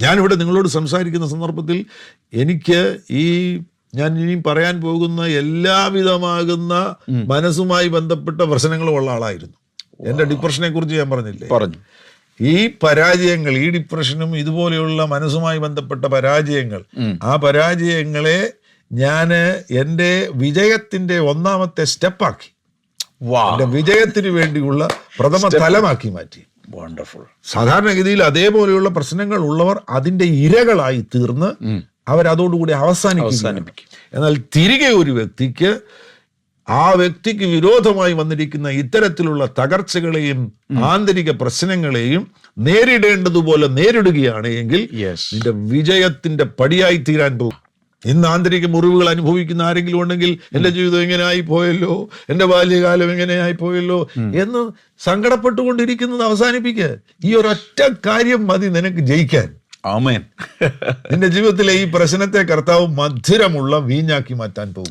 ഞാനിവിടെ നിങ്ങളോട് സംസാരിക്കുന്ന സന്ദർഭത്തിൽ എനിക്ക് ഈ ഞാൻ ഇനിയും പറയാൻ പോകുന്ന എല്ലാവിധമാകുന്ന മനസ്സുമായി ബന്ധപ്പെട്ട പ്രശ്നങ്ങളും ഉള്ള ആളായിരുന്നു. എന്റെ ഡിപ്രഷനെ കുറിച്ച് ഞാൻ പറഞ്ഞില്ലേ? പറഞ്ഞു. ഈ പരാജയങ്ങൾ ഈ ഡിപ്രഷനും ഇതുപോലെയുള്ള മനസ്സുമായി ബന്ധപ്പെട്ട പരാജയങ്ങൾ ആ പരാജയങ്ങളെ ഞാൻ എന്റെ വിജയത്തിന്റെ ഒന്നാമത്തെ സ്റ്റെപ്പാക്കി. എന്റെ വിജയത്തിന് വേണ്ടിയുള്ള പ്രഥമ തലമാക്കി മാറ്റി. വണ്ടർഫുൾ സാധാരണഗതിയിൽ അതേപോലെയുള്ള പ്രശ്നങ്ങൾ ഉള്ളവർ അതിന്റെ ഇരകളായി തീർന്ന് അവരതോടുകൂടി അവസാനിക്കും. എന്നാൽ തിരികെ ഒരു വ്യക്തിക്ക് ആ വ്യക്തിക്ക് വിരോധമായി വന്നിരിക്കുന്ന ഇത്തരത്തിലുള്ള തകർച്ചകളെയും ആന്തരിക പ്രശ്നങ്ങളെയും നേരിടേണ്ടതുപോലെ നേരിടുകയാണ് എങ്കിൽ നിന്റെ വിജയത്തിന്റെ പടിയായി തീരാൻ പോകും. ഇന്ന് ആന്തരിക മുറിവുകൾ അനുഭവിക്കുന്ന ആരെങ്കിലും ഉണ്ടെങ്കിൽ എന്റെ ജീവിതം എങ്ങനെയായി പോയല്ലോ? എന്റെ ബാല്യകാലം എങ്ങനെയായി പോയല്ലോ? എന്ന് സങ്കടപ്പെട്ടുകൊണ്ടിരിക്കുന്നത് അവസാനിപ്പിക്കുക ഈ ഒരൊറ്റ കാര്യം മതി നിനക്ക് ജയിക്കാൻ. ആമേൻ. നിന്റെ ജീവിതത്തിലെ ഈ പ്രശ്നത്തെ കർത്താവ് മധുരമുള്ള വീഞ്ഞാക്കി മാറ്റാൻ പോകും